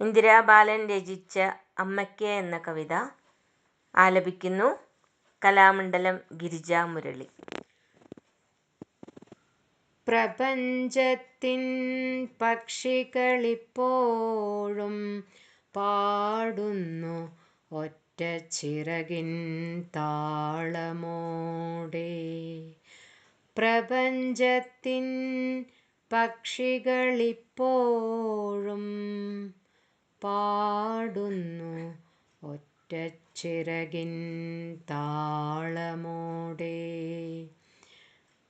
ഇന്ദിരാ ബാലൻ രചിച്ച അമ്മയ്ക്ക് എന്ന കവിത ആലപിക്കുന്നു കലാമണ്ഡലം ഗിരിജ മുരളി പ്രപഞ്ചത്തിൻ പക്ഷികളിപ്പോഴും പാടുന്നു ഒറ്റ ചിറകിൻ താളമോടെ. പ്രപഞ്ചത്തിൻ പക്ഷികളിപ്പോഴും പാടുന്നു. ഒറ്റച്ചിറകിൻ താളമോടെ.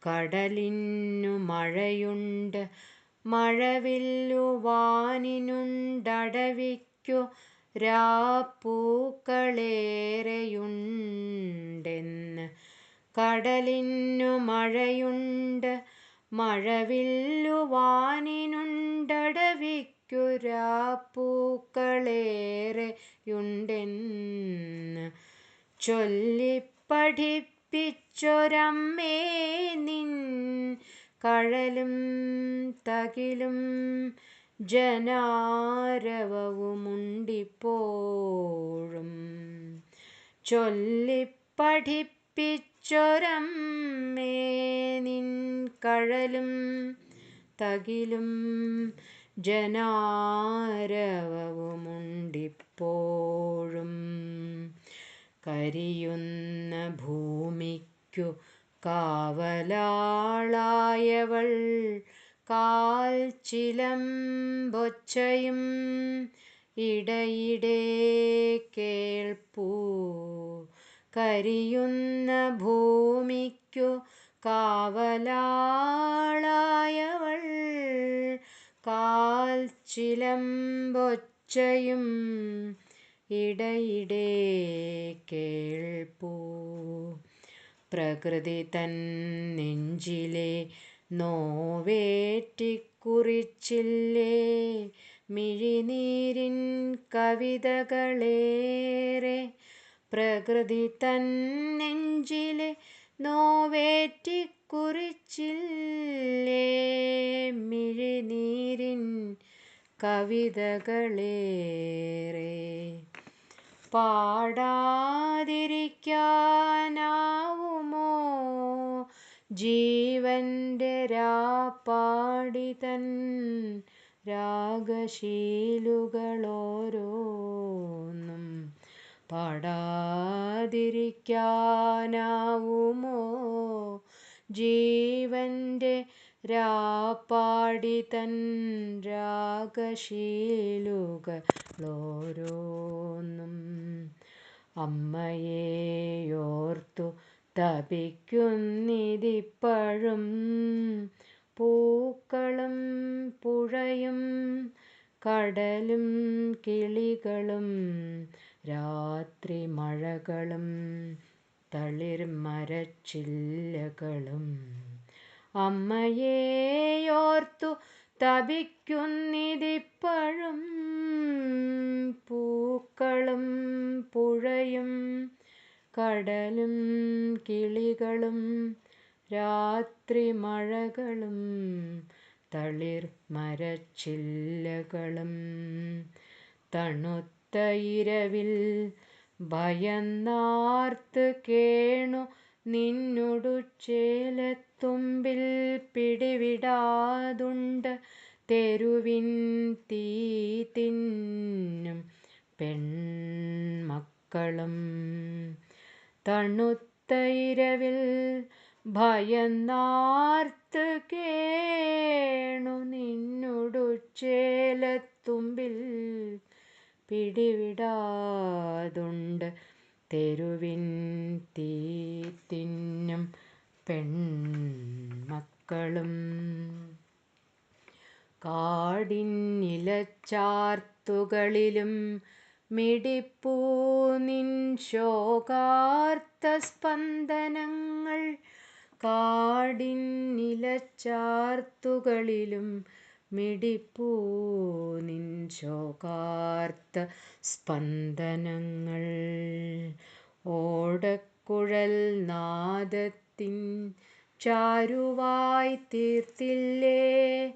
കടലിനു മഴയുണ്ട്. മഴവില്ലു വാനിനുണ്ടടവിക്കു രാപ്പൂക്കളേറെയുണ്ടെന്ന്. കടലിനു മഴയുണ്ട്. മഴവില്ലുവാനിനുണ്ടടവിക്കു രാപ്പൂക്കളേറെയുണ്ടെന്ന് ചൊല്ലിപ്പഠിപ്പിച്ചൊരമ്മേ നിൻ കഴലും തകിലും ജനാരവവുമുണ്ടിപ്പോഴും ചൊല്ലിപ്പഠിപ്പിച്ചൊരമ്മേ നിൻ കഴലും തകിലും ജനാരവവുമുണ്ടിപ്പോഴും. കരിയുന്ന ഭൂമിക്കു കാവലാളായവൾ കാൽ ചിലമ്പൊച്ചയും ഇടയിടേ കേൾപ്പൂ. കരിയുന്ന ഭൂമിക്കു കാവലാളായവൾ. കാൽ ചിലമ്പൊച്ചയും ഇടയിടെ കേൾപ്പൂ. പ്രകൃതി തൻ നെഞ്ചിലെ നോവേറ്റിക്കുറിച്ചില്ലേ? മിഴിനീരിൻ കവിതകളേറെ പ്രകൃതി തൻ നെഞ്ചിലെ നോവേറ്റിക്കുറിച്ചില്ലേ? മിഴിനീരിൻ കവിതകളേറെ പാടാതിരിക്കാനാവുമോ? ജീവന്റെ രാപ്പാടി രാഗശീലുകളോരോന്നും രാഗശീലുകളോരോന്നും പാടാതിരിക്കാനാവുമോ ജീവന്റെ രാപ്പാടി തൻ രാഗശീലുകളോരോന്നും അമ്മയെയോർത്തു തപിക്കുന്നിതിപ്പഴും പൂക്കളും പുഴയും കടലും കിളികളും രാത്രി മഴകളും തളിർ തളിർമരച്ചില്ലകളും അമ്മയേയോർത്തു തപിക്കുന്നിതിപ്പഴും പൂക്കളും പുഴയും കടലും കിളികളും രാത്രി മഴകളും തളിർ മരച്ചില്ലകളും. തണുത്ത ഇരവിൽ ഭയന്നാർത്ത് കേണു നിന്നുടു ചേലത്തുമ്പിൽ പിടിവിടാതുണ്ട്. തെരുവിൻ തീ തിന്നും പെൺമക്കളും. തണുത്ത ഇരവിൽ ഭയന്നാർത്ത് കേണു നിന്നുടുച്ചേലത്തുമ്പിൽ പിടിവിടാതുണ്ട്. തെരുവിൻ തീ തിന്നും പെൺമക്കളും. കാടിൻ നിലച്ചാർത്തുകളിലും നിൻ ശോകാർത്ത സ്പന്ദനങ്ങൾ കാടിന്നിലച്ചാർത്തുകളിലും മിടിപ്പൂ മിടിപ്പൂ ശോകാർത്ത സ്പന്ദനങ്ങൾ. ഓടക്കുഴൽ നാദത്തിൻ ചാരുവായി തീർത്തില്ലേ?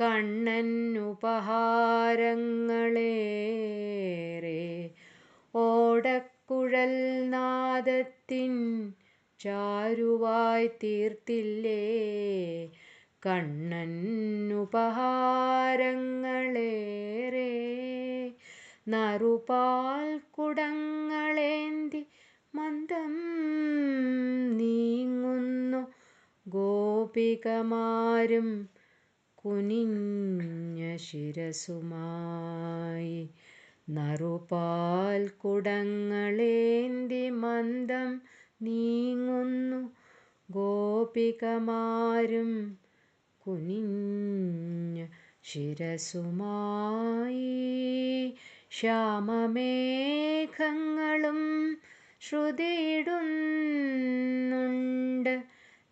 കണ്ണൻ ഉപഹാരങ്ങളേറെ. ഓടക്കുഴൽ നാദത്തിൻ ചാരുവായി തീർത്തില്ലേ? കണ്ണനുപഹാരങ്ങളേറെ നറുപാൽ കുടങ്ങളേന്തി മന്ദം നീങ്ങുന്നു. ഗോപികമാരും കുനിഞ്ഞ ശിരസുമായി നറുപാൽ കുടങ്ങളേന്തി മന്ദം നീങ്ങുന്നു. ഗോപികമാരും കുനിഞ്ഞ ശിരസുമായി ശ്യാമമേഘങ്ങളും ശ്രുതിയിടുന്നുണ്ട്.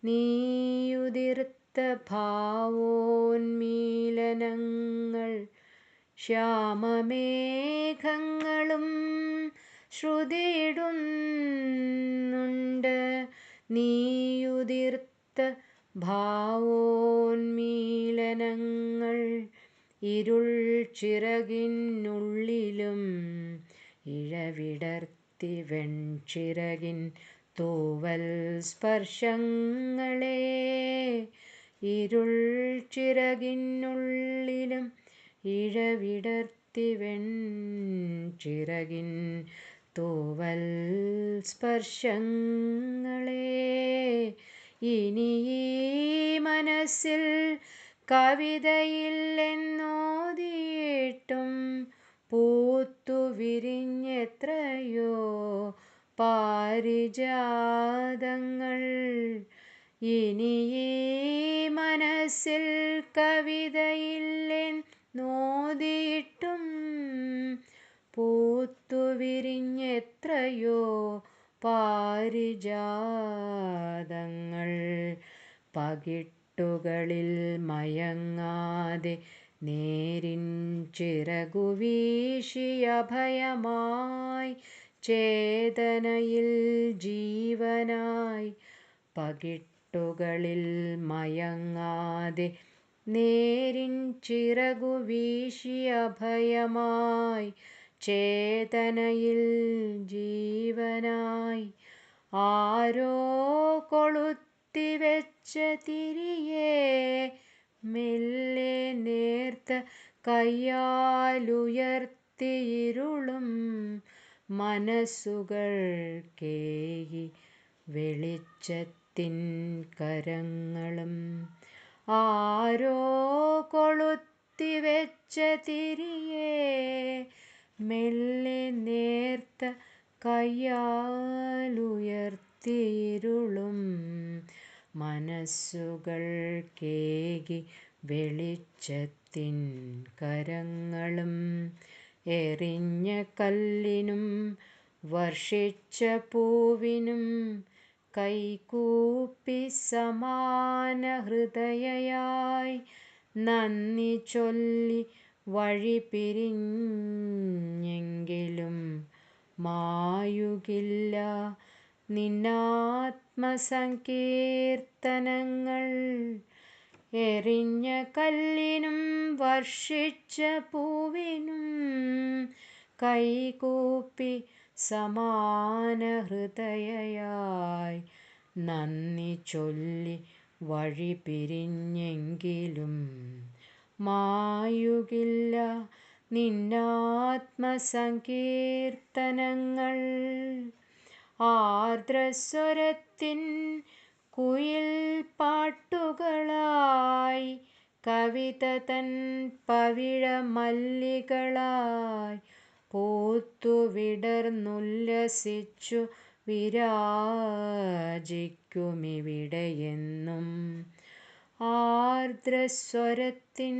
നീയുതിർത്ത ഭാവോന്മീലനങ്ങൾ ശ്യാമമേഘങ്ങളും ശ്രുതിയിടുന്നുണ്ട്. നീയുതിർത്ത ഭാവോന്മീലനങ്ങൾ ഇരുൾ ചിറകിനുള്ളിലും ഇഴവിടർത്തി വെൺചിറകിൻ തൂവൽ സ്പർശങ്ങളെ ഇരുൾ ചിറകിനുള്ളിലും ഇഴവിടർത്തി വെൺചിറകിൻ തൂവൽ സ്പർശങ്ങളെ ഇനി ഈ മനസ്സിൽ കവിതയില്ലെന്നോതിയിട്ടും പൂത്തു വിരിഞ്ഞെത്രയോ പാരിജാതങ്ങൾ. ഇനി ഈ മനസ്സിൽ കവിതയില്ലെന്നോതിയിട്ടും പൂത്തു വിരിഞ്ഞെത്രയോ പാരിജാതങ്ങൾ പകിട്ടുകളിൽ മയങ്ങാതെ നേരിൻ ചിറകുവീശിയഭയമായി ചേതനയിൽ ജീവനായി പകിട്ടുകളിൽ മയങ്ങാതെ നേരിൻ ചിറകു വീശിയഭയമായി ചേതനയിൽ ജീവനായി ആരോ കൊളുത്തിവെച്ച തിരിയെ മെല്ലെ നേർത്ത കയ്യാലുയർത്തിയിരുളും മനസ്സുകൾ കേയി വെളിച്ചത്തിൻ കരങ്ങളും. ആരോ കൊളുത്തിവെച്ച തിരിയെ മെല്ലെ നേർത്ത കയ്യാലുയർത്തിയിരുളും മനസ്സുകൾക്കേകി വെളിച്ചത്തിൻ കരങ്ങളും എറിഞ്ഞ കല്ലിനും വർഷിച്ച പൂവിനും കൈകൂപ്പി സമാന ഹൃദയയായി നന്ദി ചൊല്ലി വഴി പിരിഞ്ഞെങ്കിലും മായുകില്ല. നിന്നാത്മസങ്കീർത്തനങ്ങൾ എറിഞ്ഞ കല്ലിനും വർഷിച്ച പൂവിനും കൈകൂപ്പി സമാന ഹൃദയയായി നന്ദി ചൊല്ലി വഴി പിരിഞ്ഞെങ്കിലും മായുകില്ല നിന്നാത്മസങ്കീർത്തനങ്ങൾ. ആർദ്രസ്വരത്തിൻ കുയിൽ പാട്ടുകളായി കവിത തൻ പവിഴ മല്ലികളായി പൂത്തു വിടർന്നുല്ലസിച്ചു വിരാജിക്കുമിവിടെയെന്നും ആർദ്രസ്വരത്തിൻ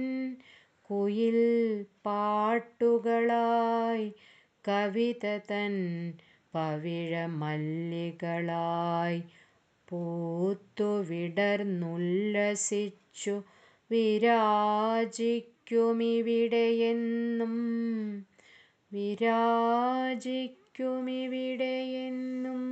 കുയിൽ പാട്ടുകളായി കവിത തൻ പവിഴ മല്ലികളായി പൂത്തു വിടർന്നുല്ലസിച്ചു വിരാജിക്കുമിവിടെയെന്നും വിരാജിക്കുമിവിടെയെന്നും.